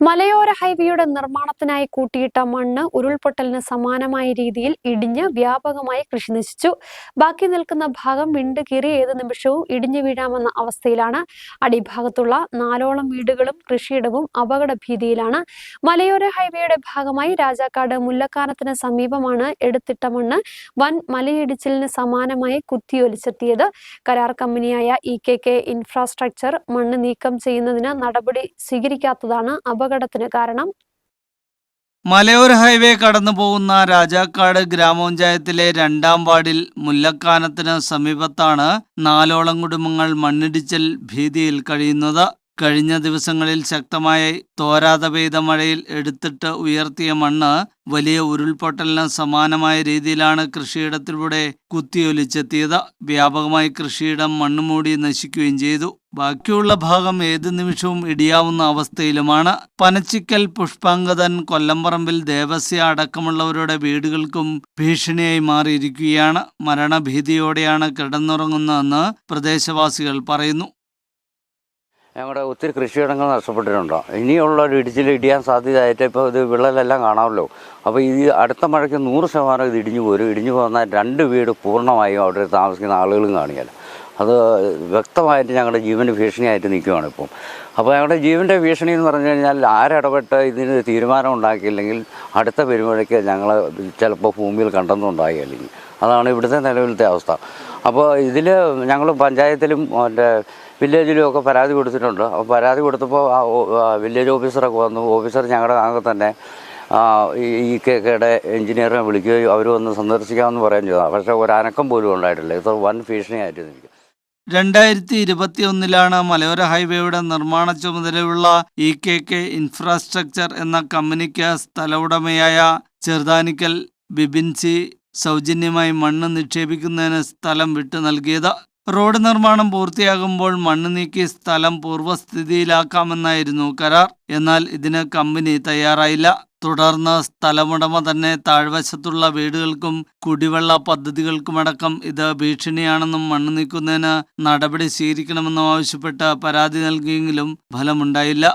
മലയോര ഹൈവേയുടെ നിർമ്മാണത്തിനായി കൂട്ടിയിട്ട മണ്ണ് ഉരുൾപൊട്ടലിന് സമാനമായ രീതിയിൽ ഇടിഞ്ഞ് വ്യാപകമായി കൃഷി നശിച്ചു. ബാക്കി നിൽക്കുന്ന ഭാഗം വിണ്ട് കീറി ഏത് നിമിഷവും ഇടിഞ്ഞു വീഴാമെന്ന അവസ്ഥയിലാണ് അടിഭാഗത്തുള്ള നാലോളം വീടുകളും കൃഷിയിടവും അപകട ഭീതിയിലാണ് മലയോര ഹൈവേയുടെ ഭാഗമായി രാജാക്കാട് മുല്ലക്കാനത്തിന് സമീപമാണ് എടുത്തിട്ട മണ്ണ് വൻ മലയിടിച്ചിലിന് സമാനമായി കുത്തിയൊലിച്ചെത്തിയത്. കരാർ കമ്പനിയായ ഇ കെ കെ ഇൻഫ്രാസ്ട്രക്ചർ മണ്ണ് നീക്കം ചെയ്യുന്നതിന് നടപടി സ്വീകരിക്കാത്തതാണ് അപകടത്തിന് കാരണം? മലയോര ഹൈവേ കടന്നു പോകുന്ന രാജാക്കാട് ഗ്രാമപഞ്ചായത്തിലെ രണ്ടാം വാർഡിൽ മുല്ലക്കാനത്തിന് സമീപത്താണ് നാലോളം കുടുംബങ്ങൾ മണ്ണിടിച്ചിൽ ഭീതിയിൽ കഴിയുന്നത്. കഴിഞ്ഞ ദിവസങ്ങളിൽ ശക്തമായ തോരാതെ പെയ്ത മഴയിൽ എടുത്തിട്ട് ഉയർത്തിയ മണ്ണ് വലിയ ഉരുൾപൊട്ടലിന് സമാനമായ രീതിയിലാണ് കൃഷിയിടത്തിലൂടെ കുത്തിയൊലിച്ചെത്തിയത്. വ്യാപകമായി കൃഷിയിടം മണ്ണുമൂടി നശിക്കുകയും ചെയ്തു. ബാക്കിയുള്ള ഭാഗം ഏത് നിമിഷവും ഇടിയാവുന്ന അവസ്ഥയിലുമാണ്. പനച്ചിക്കൽ പുഷ്പാങ്കതൻ കൊല്ലംപറമ്പിൽ ദേവസ്യ അടക്കമുള്ളവരുടെ വീടുകൾക്കും ഭീഷണിയായി മാറിയിരിക്കുകയാണ്. മരണഭീതിയോടെയാണ് കിടന്നുറങ്ങുന്നതെന്ന് പ്രദേശവാസികൾ പറയുന്നു. ഞങ്ങളുടെ ഒത്തിരി കൃഷിയിടങ്ങൾ നഷ്ടപ്പെട്ടിട്ടുണ്ട്? ഇനിയുള്ള ഒരു ഇടിച്ചിൽ ഇടിയാൻ സാധ്യതയായിട്ട് ഇപ്പോൾ ഇത് വിള്ളലെല്ലാം കാണാമല്ലോ. അപ്പോൾ ഈ അടുത്ത മഴയ്ക്ക് നൂറ് ശതമാനം ഇത് ഇടിഞ്ഞു പോരും. ഇടിഞ്ഞു പോകുന്ന രണ്ട് വീട് പൂർണമായും അവിടെ താമസിക്കുന്ന ആളുകളും കാണിയാൽ. അത് വ്യക്തമായിട്ട് ഞങ്ങളുടെ ജീവന് ഭീഷണിയായിട്ട് നിൽക്കുകയാണ് ഇപ്പോൾ അപ്പോൾ ഞങ്ങളുടെ ജീവന്റെ ഭീഷണി എന്ന് പറഞ്ഞു കഴിഞ്ഞാൽ ആരിടപെട്ട് ഇതിന് തീരുമാനം ഉണ്ടാക്കിയില്ലെങ്കിൽ അടുത്ത പെരുമഴയ്ക്ക് ഞങ്ങൾ ചിലപ്പോൾ ഭൂമിയിൽ കണ്ടെന്നുണ്ടാകില്ലെങ്കിൽ അതാണ് ഇവിടുത്തെ നിലവിലത്തെ അവസ്ഥ. അപ്പോൾ ഇതിൽ ഞങ്ങൾ പഞ്ചായത്തിലും മറ്റേ വില്ലേജിലും ഒക്കെ പരാതി കൊടുത്തിട്ടുണ്ട്. അപ്പോൾ പരാതി കൊടുത്തപ്പോൾ ആ വില്ലേജ് ഓഫീസറൊക്കെ വന്നു. ഓഫീസർ ഞങ്ങളുടെ ആകെ തന്നെ ഈ കെ കെയുടെ എഞ്ചിനീയറിനെ വിളിക്കുകയും അവർ വന്ന് സന്ദർശിക്കാമെന്ന് പറയുകയും ചെയ്തു. പക്ഷേ ഒരനക്കം പോലും ഉണ്ടായിട്ടില്ല. ഇത് വൻ ഭീഷണിയായിരുന്നു എനിക്ക് രണ്ടായിരത്തി ഇരുപത്തിയൊന്നിലാണ് മലയോര ഹൈവേയുടെ നിർമ്മാണ ചുമതലയുള്ള ഇ കെ കെ ഇൻഫ്രാസ്ട്രക്ചർ എന്ന കമ്പനിക്ക് സ്ഥലവുടമയായ ചെറുതാനിക്കൽ ബിബിൻസി സൗജന്യമായി മണ്ണ് നിക്ഷേപിക്കുന്നതിന് സ്ഥലം വിട്ടു നൽകിയത് റോഡ് നിർമ്മാണം പൂർത്തിയാകുമ്പോൾ മണ്ണ് നീക്കി സ്ഥലം പൂർവസ്ഥിതിയിലാക്കാമെന്നായിരുന്നു കരാർ. എന്നാൽ ഇതിന് കമ്പനി തയ്യാറായില്ല. തുടർന്ന് സ്ഥലമുടമ തന്നെ താഴ്വശത്തുള്ള വീടുകൾക്കും കുടിവെള്ള പദ്ധതികൾക്കുമടക്കം ഇത് ഭീഷണിയാണെന്നും മണ്ണ് നീക്കുന്നതിന് നടപടി സ്വീകരിക്കണമെന്നും ആവശ്യപ്പെട്ട് പരാതി നൽകിയെങ്കിലും ഫലമുണ്ടായില്ല.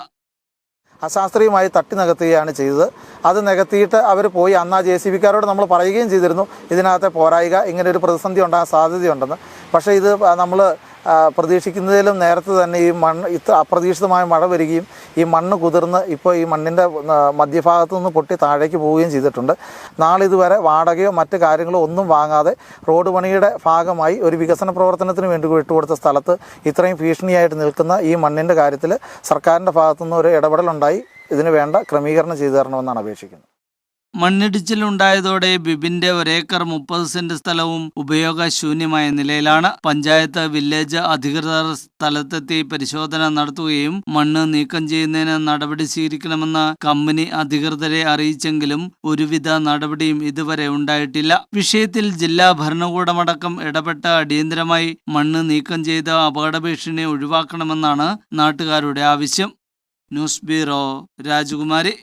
അശാസ്ത്രീയമായി തട്ടി നികത്തുകയാണ് ചെയ്തത്. അത് നികത്തിയിട്ട് അവർ പോയി അന്ന് ജെ സി ബിക്കാരോട് നമ്മൾ പറയുകയും ചെയ്തിരുന്നു. ഇതിനകത്തെ പോരായിക ഇങ്ങനെ ഒരു പ്രതിസന്ധി ഉണ്ടാകാൻ സാധ്യതയുണ്ടെന്ന്. പക്ഷേ ഇത് നമ്മൾ പ്രതീക്ഷിക്കുന്നതിലും നേരത്തെ തന്നെ ഈ മണ്ണ് ഇത്ര അപ്രതീക്ഷിതമായ മഴ വരികയും ഈ മണ്ണ് കുതിർന്ന് ഇപ്പോൾ ഈ മണ്ണിന്റെ മധ്യഭാഗത്തു നിന്ന് പൊട്ടി താഴേക്ക് പോവുകയും ചെയ്തിട്ടുണ്ട്. നാളിതുവരെ വാടകയോ മറ്റ് കാര്യങ്ങളോ ഒന്നും വാങ്ങാതെ റോഡ് പണിയുടെ ഭാഗമായി ഒരു വികസന പ്രവർത്തനത്തിന് വേണ്ടി വിട്ടുകൊടുത്ത സ്ഥലത്ത് ഇത്രയും ഭീഷണിയായിട്ട് നിൽക്കുന്ന ഈ മണ്ണിന്റെ കാര്യത്തിൽ സർക്കാരിന്റെ ഭാഗത്തുനിന്ന് ഒരു ഇടപെടലുണ്ടായി. ഇതിന് വേണ്ട ക്രമീകരണം ചെയ്തു തരണമെന്നാണ് അപേക്ഷിക്കുന്നത്. മണ്ണിടിച്ചിലുണ്ടായതോടെ ബിബിന്റെ ഒരേക്കർ മുപ്പത് സെന്റ് സ്ഥലവും ഉപയോഗശൂന്യമായ നിലയിലാണ്. പഞ്ചായത്ത് വില്ലേജ് അധികൃതർ സ്ഥലത്തെത്തി പരിശോധന നടത്തുകയും മണ്ണ് നീക്കം ചെയ്യുന്നതിന് നടപടി സ്വീകരിക്കണമെന്ന് കമ്പനി അധികൃതരെ അറിയിച്ചെങ്കിലും ഒരുവിധ നടപടിയും ഇതുവരെ ഉണ്ടായിട്ടില്ല. വിഷയത്തിൽ ജില്ലാ ഭരണകൂടമടക്കം ഇടപെട്ട് അടിയന്തരമായി മണ്ണ് നീക്കം ചെയ്ത അപകട ഭീഷണി ഒഴിവാക്കണമെന്നാണ് നാട്ടുകാരുടെ ആവശ്യം. ന്യൂസ് ബ്യൂറോ രാജകുമാരി.